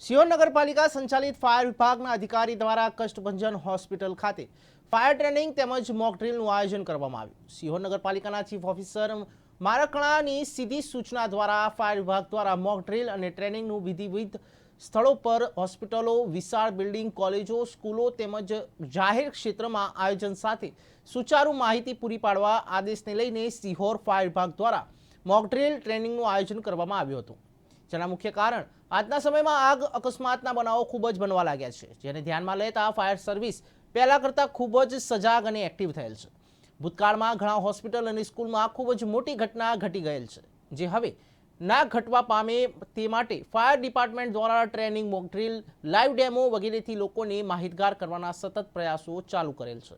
સિયોર નગરપાલિકા સંચાલિત ફાયર વિભાગના અધિકારી દ્વારા કષ્ટભંજન હોસ્પિટલ ખાતે ફાયર ટ્રેનિંગ તેમજ મોક ડ્રીલનું આયોજન કરવામાં આવ્યું. સિહોર નગરપાલિકાના ચીફ ઓફિસર મારકણાની સીધી સૂચના દ્વારા ફાયર વિભાગ દ્વારા મોક ડ્રીલ અને ટ્રેનિંગનું વિધિવિધ સ્થળો પર હોસ્પિટલો, વિશાળ બિલ્ડિંગ, કોલેજો, સ્કૂલો તેમજ જાહેર ક્ષેત્રમાં આયોજન સાથે સુચારુ માહિતી પૂરી પાડવા આદેશને લઈને સિહોર ફાયર વિભાગ દ્વારા મોક ડ્રીલ ટ્રેનિંગનું આયોજન કરવામાં આવ્યું હતું. જેના મુખ્ય કારણ આજના સમયમાં આગ, અકસ્માતના બનાવો ખૂબ જ બનવા લાગ્યા છે. જેને ધ્યાનમાં લેતા ફાયર સર્વિસ પહેલાં કરતાં ખૂબ જ સજાગ અને એક્ટિવ થયેલ છે. ભૂતકાળમાં ઘણા હોસ્પિટલ અને સ્કૂલમાં ખૂબ જ મોટી ઘટના ઘટી ગયેલ છે. જે હવે ના ઘટવા પામે તે માટે ફાયર ડિપાર્ટમેન્ટ દ્વારા training, mock drill, live demo વગેરેથી લોકોને માહિતગાર કરવાના સતત પ્રયાસો ચાલુ કરેલ છે.